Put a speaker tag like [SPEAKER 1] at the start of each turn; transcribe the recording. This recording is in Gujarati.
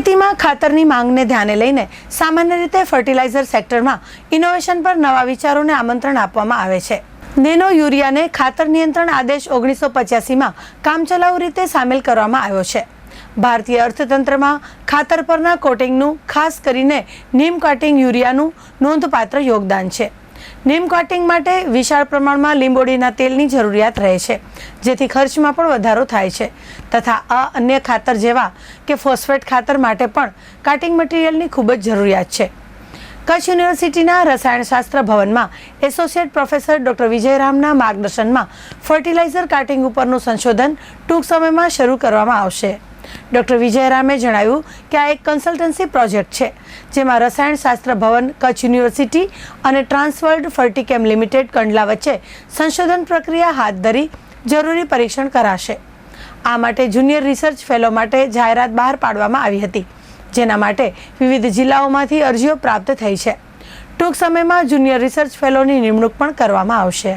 [SPEAKER 1] ખેતીમાં ખાતરની માંગને ધ્યાને લઈને સામાન્ય રીતે ફર્ટિલાઇઝર સેક્ટરમાં ઇનોવેશન પર નવા વિચારોને આમંત્રણ આપવામાં આવે છે. નેનો યુરિયાને ખાતર નિયંત્રણ આદેશ ઓગણીસો પચ્યાસીમાં કામચલાઉ રીતે સામેલ કરવામાં આવ્યો છે. ભારતીય અર્થતંત્રમાં ખાતર પરના કોટિંગનું ખાસ કરીને નીમ કટિંગ યુરિયાનું નોંધપાત્ર યોગદાન છે. નીમ કોટિંગ માટે વિશાળ પ્રમાણમાં લીંબોડીના તેલની જરૂરિયાત રહે છે, જેથી ખર્ચમાં પણ વધારો થાય છે. તથા આ અન્ય ખાતર જેવા કે ફોસ્ફેટ ખાતર માટે પણ કાટિંગ મટીરિયલની ખૂબ જ જરૂરિયાત છે. કચ્છ યુનિવર્સિટીના રસાયણશાસ્ત્ર ભવનમાં એસોસિએટ પ્રોફેસર ડોક્ટર વિજયરામના માર્ગદર્શનમાં ફર્ટિલાઇઝર કાટિંગ ઉપરનું સંશોધન ટૂંક સમયમાં શરૂ કરવામાં આવશે. ડોક્ટર વિજયરામે જણાવ્યું કે આ એક કન્સલ્ટન્સી પ્રોજેક્ટ છે, જેમાં રસાયણશાસ્ત્ર ભવન, કચ્છ યુનિવર્સિટી અને ટ્રાન્સવર્લ્ડ ફર્ટિકેમ લિમિટેડ કંડલા વચ્ચે સંશોધન પ્રક્રિયા હાથ ધરી જરૂરી પરીક્ષણ કરાશે. આ માટે જુનિયર રિસર્ચ ફેલો માટે જાહેરાત બહાર પાડવામાં આવી હતી, જેના માટે વિવિધ જિલ્લાઓમાંથી અરજીઓ પ્રાપ્ત થઈ છે. ટૂંક સમયમાં જુનિયર રિસર્ચ ફેલોની નિમણૂક પણ કરવામાં આવશે.